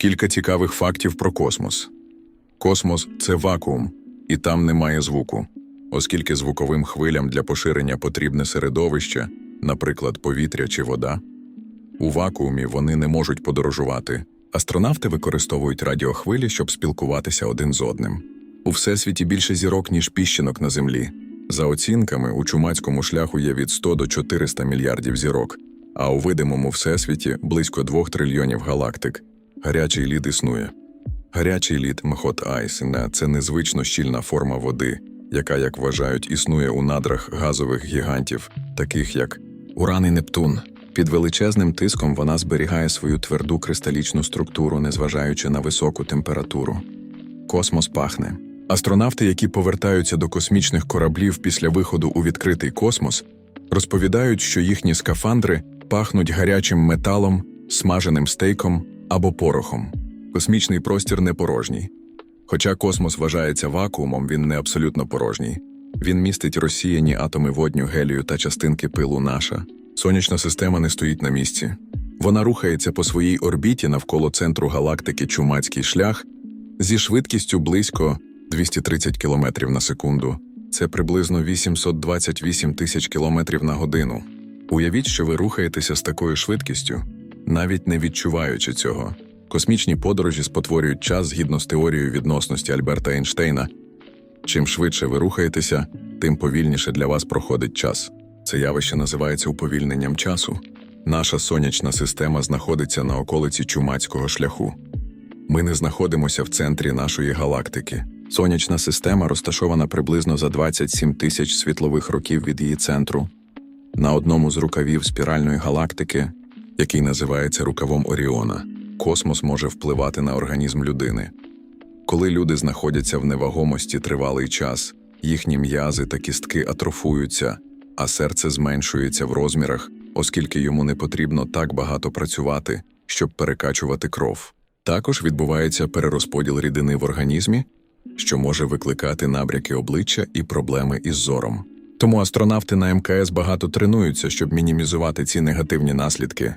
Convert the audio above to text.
Кілька цікавих фактів про космос. Космос це вакуум, і там немає звуку, оскільки звуковим хвилям для поширення потрібне середовище, наприклад, повітря чи вода. У вакуумі вони не можуть подорожувати. Астронавти використовують радіохвилі, щоб спілкуватися один з одним. У всесвіті більше зірок, ніж піщинок на землі. За оцінками, у чумацькому шляху є від 100 до 400 мільярдів зірок, а у видимому всесвіті близько 2 трильйонів галактик. Гарячий лід існує. Гарячий лід Мхот Айс – це незвично щільна форма води, яка, як вважають, існує у надрах газових гігантів, таких як Уран і Нептун. Під величезним тиском вона зберігає свою тверду кристалічну структуру, незважаючи на високу температуру. Космос пахне. Астронавти, які повертаються до космічних кораблів після виходу у відкритий космос, розповідають, що їхні скафандри пахнуть гарячим металом, смаженим стейком або порохом. Космічний простір не порожній. Хоча космос вважається вакуумом, він не абсолютно порожній. Він містить розсіяні атоми водню, гелію та частинки пилу наша. Сонячна система не стоїть на місці. Вона рухається по своїй орбіті навколо центру галактики Чумацький шлях зі швидкістю близько 230 км на секунду. Це приблизно 828 тисяч кілометрів на годину. Уявіть, що ви рухаєтеся з такою швидкістю, навіть не відчуваючи цього. Космічні подорожі спотворюють час згідно з теорією відносності Альберта Ейнштейна. Чим швидше ви рухаєтеся, тим повільніше для вас проходить час. Це явище називається уповільненням часу. Наша сонячна система знаходиться на околиці чумацького шляху. Ми не знаходимося в центрі нашої галактики. Сонячна система розташована приблизно за 27 тисяч світлових років від її центру. На одному з рукавів спіральної галактики, який називається рукавом Оріона, космос може впливати на організм людини. Коли люди знаходяться в невагомості тривалий час, їхні м'язи та кістки атрофуються, а серце зменшується в розмірах, оскільки йому не потрібно так багато працювати, щоб перекачувати кров. Також відбувається перерозподіл рідини в організмі, що може викликати набряки обличчя і проблеми із зором. Тому астронавти на МКС багато тренуються, щоб мінімізувати ці негативні наслідки.